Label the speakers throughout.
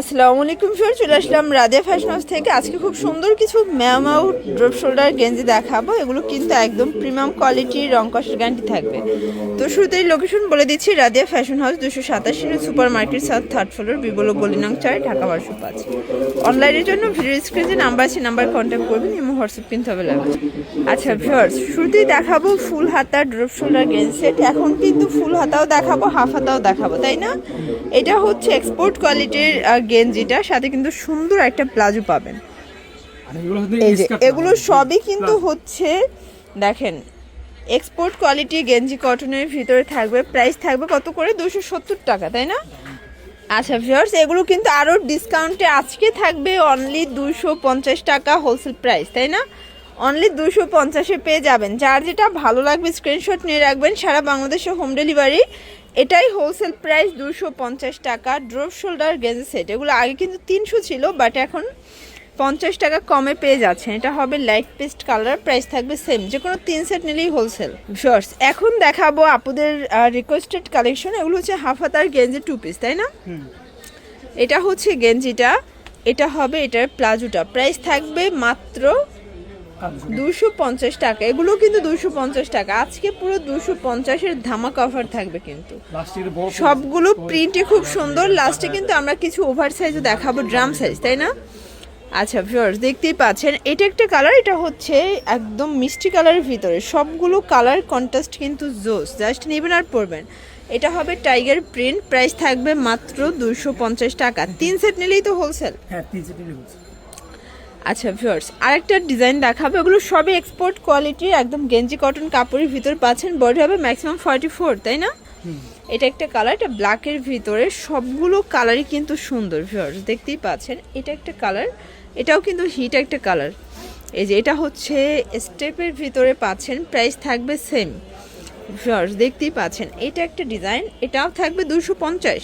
Speaker 1: আসসালামু আলাইকুম স্যার চলে আসলাম রাধিয়া ফ্যাশন হাউস থেকে। আজকে খুব সুন্দর কিছু ম্যামাউ ড্রপ শোল্ডার গেঞ্জি দেখাবো। এগুলো কিন্তু একদম প্রিমিয়াম কোয়ালিটির রং কষের গ্যারান্টি থাকবে। তো শুরুতেই লোকেশন বলে দিচ্ছি রাধিয়া ফ্যাশন হাউস দুশো সাতাশি super market south third floor বিবলো গলিনং চার ঢাকা বারোশো পাঁচ। অনলাইনের জন্য ভিডিও স্ক্রিনে নাম্বার আছে নাম্বার কন্ট্যাক্ট করবেন এবং হোয়াটসঅ্যাপ কিন্তু অ্যাভেলেবেল আচ্ছা ভিউয়ার্স, শুরুতেই দেখাবো ফুল হাতা ড্রপ শোল্ডার গেঞ্জি সেট। এখন কিন্তু ফুল হাতাও দেখাবো হাফ হাতাও দেখাবো, তাই না? এটা হচ্ছে এক্সপোর্ট কোয়ালিটির গেঞ্জিটা সাথে কিন্তু সুন্দর একটা প্লাজো পাবেন।
Speaker 2: এগুলো
Speaker 1: এই যে এগুলো সবই কিন্তু হচ্ছে দেখেন এক্সপোর্ট কোয়ালিটি গেঞ্জি কটনের ভিতরে থাকবে প্রাইস থাকবে কত করে? দুশো সত্তর টাকা তাই না? আচ্ছা ভিউয়ার্স এগুলো কিন্তু আরও ডিসকাউন্টে আজকে থাকবে অনলি দুশো পঞ্চাশ টাকা হোলসেল প্রাইস তাই না? অনলি দুশো পঞ্চাশে পেয়ে যাবেন। যার যেটা ভালো লাগবে স্ক্রিনশট নিয়ে রাখবেন। সারা বাংলাদেশে হোম ডেলিভারি এটাই হোলসেল প্রাইস দুশো পঞ্চাশ টাকা ড্রপ শোল্ডার গেঞ্জি সেট এগুলো আগে কিন্তু তিনশো ছিল বাট এখন পঞ্চাশ টাকা কমে পেয়ে যাচ্ছেন এটা হবে লাইট পেস্ট কালার প্রাইস থাকবে সেম যে কোনো তিন সেট নিলেই হোলসেল শর্টস এখন দেখাবো আপুদের রিকোয়েস্টেড কালেকশন এগুলো হচ্ছে হাফ হাতার গেঞ্জি টু পিস তাই না? এটা হচ্ছে গেঞ্জিটা। এটা হবে এটার প্লাজোটা। প্রাইস থাকবে মাত্র। দুশো পঞ্চাশ টাকা। এগুলো কিন্তু দুশো পঞ্চাশ টাকা। আজকে পুরো দুশো পঞ্চাশের ধামাক অফার থাকবে কিন্তু। সবগুলো প্রিন্টে খুব সুন্দর। লাস্টে কিন্তু আমরা কিছু ওভার সাইজও দেখাবো ড্রাম সাইজ তাই না? আচ্ছা ভিউয়ার্স দেখতেই পাচ্ছেন। এটা একটা কালার এটা হচ্ছে একদম মিষ্টি কালারের ভিতরে। সবগুলো কালার কন্ট্রাস্ট কিন্তু জোস। জাস্ট নেবেন আর পরবেন। এটা হবে টাইগার প্রিন্ট প্রাইস থাকবে মাত্র দুশো পঞ্চাশ টাকা। তিন সেট নিলেই তো হোলসেল
Speaker 2: হ্যাঁ তিন সেটেরই হচ্ছে
Speaker 1: আচ্ছা ভিউয়ার্স আরেকটা ডিজাইন দেখাবে। ওগুলো সবই এক্সপোর্ট কোয়ালিটির একদম গেঞ্জি কটন কাপড়ের ভিতর পাচ্ছেন। বডি হবে ম্যাক্সিমাম ফর্টি ফোর তাই না? এটা একটা কালার এটা ব্ল্যাকের ভিতরে। সবগুলো কালারই কিন্তু সুন্দর ভিউয়ার্স দেখতেই পাচ্ছেন। এটা একটা কালার এটাও কিন্তু হিট একটা কালার এই যে এটা হচ্ছে স্টেপের ভিতরে পাচ্ছেন প্রাইস থাকবে সেম ভিউয়ার্স দেখতেই পাচ্ছেন, এটা একটা ডিজাইন এটাও থাকবে দুশো পঞ্চাশ।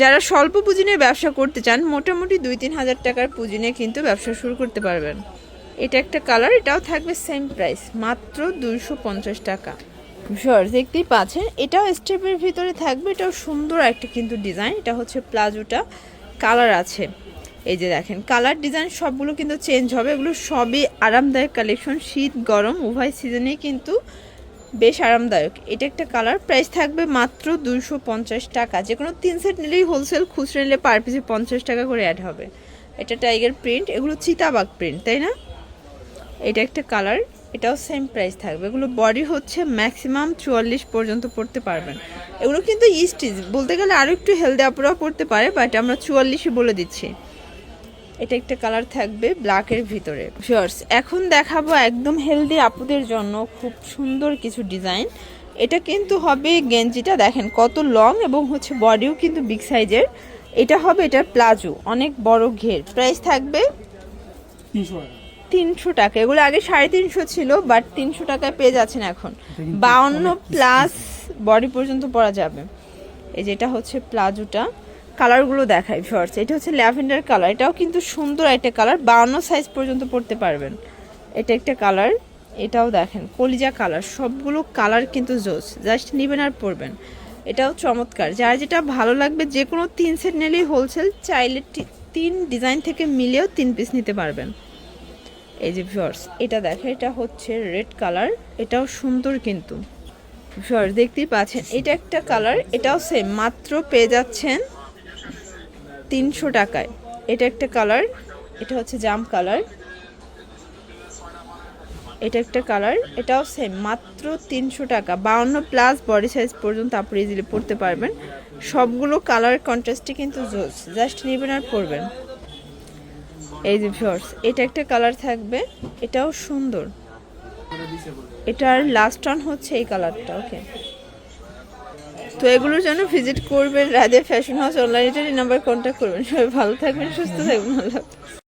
Speaker 1: যারা স্বল্প পুঁজি নিয়ে ব্যবসা করতে চান, মোটামুটি দুই তিন হাজার টাকার পুঁজি নিয়ে কিন্তু ব্যবসা শুরু করতে পারবেন। এটা একটা কালার এটাও থাকবে সেম প্রাইস মাত্র দুইশো পঞ্চাশ টাকা। ভিউয়ার্স দেখতেই পাচ্ছেন, এটাও স্টেপের ভিতরে থাকবে, এটাও সুন্দর একটা কিন্তু ডিজাইন এটা হচ্ছে প্লাজোটা কালার আছে। এই যে দেখেন কালার ডিজাইন সবগুলো কিন্তু চেঞ্জ হবে, এগুলো সবই আরামদায়ক কালেকশন শীত, গরম, উভয় সিজনে কিন্তু বেশ আরামদায়ক। এটা একটা কালার। প্রাইস থাকবে মাত্র দুশো পঞ্চাশ টাকা। যে কোনো তিন সেট নিলেই হোলসেল খুচরো নিলে পার পিসে পঞ্চাশ টাকা করে অ্যাড হবে। এটা টাইগার প্রিন্ট এগুলো চিতাবাগ প্রিন্ট তাই না? এটা একটা কালার। এটাও সেম প্রাইস থাকবে। এগুলো বডি হচ্ছে ম্যাক্সিমাম চুয়াল্লিশ পর্যন্ত পড়তে পারবেন। এগুলো কিন্তু ইস্টিজ বলতে গেলে আরও একটু হেলদি আপুরাও পড়তে পারে বাট আমরা চুয়াল্লিশই বলে দিচ্ছি। এটা একটা কালার থাকবে ব্ল্যাকের ভিতরে। শিওর্স এখন দেখাবো একদম হেলদি আপুদের জন্য খুব সুন্দর কিছু ডিজাইন এটা কিন্তু হবে গেঞ্জিটা দেখেন কত লং এবং হচ্ছে বডিও কিন্তু বিগ সাইজের এটা হবে এটার প্লাজো অনেক বড় ঘের। প্রাইস থাকবে
Speaker 2: তিনশো টাকা।
Speaker 1: এগুলো আগে সাড়ে তিনশো ছিল বাট তিনশো টাকায় পেয়ে যাচ্ছেন এখন। বাউন্ন প্লাস বডি পর্যন্ত পরা যাবে। এই যেটা হচ্ছে প্লাজোটা। কালারগুলো দেখাই শর্টস এটা হচ্ছে ল্যাভেন্ডার কালার, এটাও কিন্তু সুন্দর একটা কালার বাউন্ন সাইজ পর্যন্ত পড়তে পারবেন। এটা একটা কালার, এটাও দেখেন, কলিজা কালার, সবগুলো কালার কিন্তু জোস জাস্ট নেবেন আর পরবেন। এটাও চমৎকার, যার যেটা ভালো লাগবে, যে কোনো তিন সেট নিলেই হোলসেল চাইলে তিন ডিজাইন থেকে মিলেও তিন পিস নিতে পারবেন। এই যে ভিউয়ার্স এটা দেখে এটা হচ্ছে রেড কালার, এটাও সুন্দর কিন্তু। ভিউয়ার্স দেখতেই পাচ্ছেন, এটা একটা কালার, এটাও সেম মাত্র পেয়ে যাচ্ছেন তিনশো টাকায়। এটা একটা কালার, এটা হচ্ছে জাম কালার। এটা একটা কালার, এটাও সেম মাত্র তিনশো টাকা। বাউন্ন প্লাস বডি সাইজ পর্যন্ত আপনি ইজিলি পড়তে পারবেন। সবগুলো কালার কন্ট্রাস্টে কিন্তু জোস জাস্ট নেবেন আর পরবেন। এই যে ভিউয়ার্স এটা একটা কালার থাকবে, এটাও সুন্দর। এটার লাস্ট অন হচ্ছে এই কালারটা ওকে তো এগুলোর জন্য ভিজিট করবেন রাধে ফ্যাশন হাউস অনলাইনে নাম্বার কন্ট্যাক্ট করবেন সবাই ভালো থাকবেন, সুস্থ থাকবেন ভালো।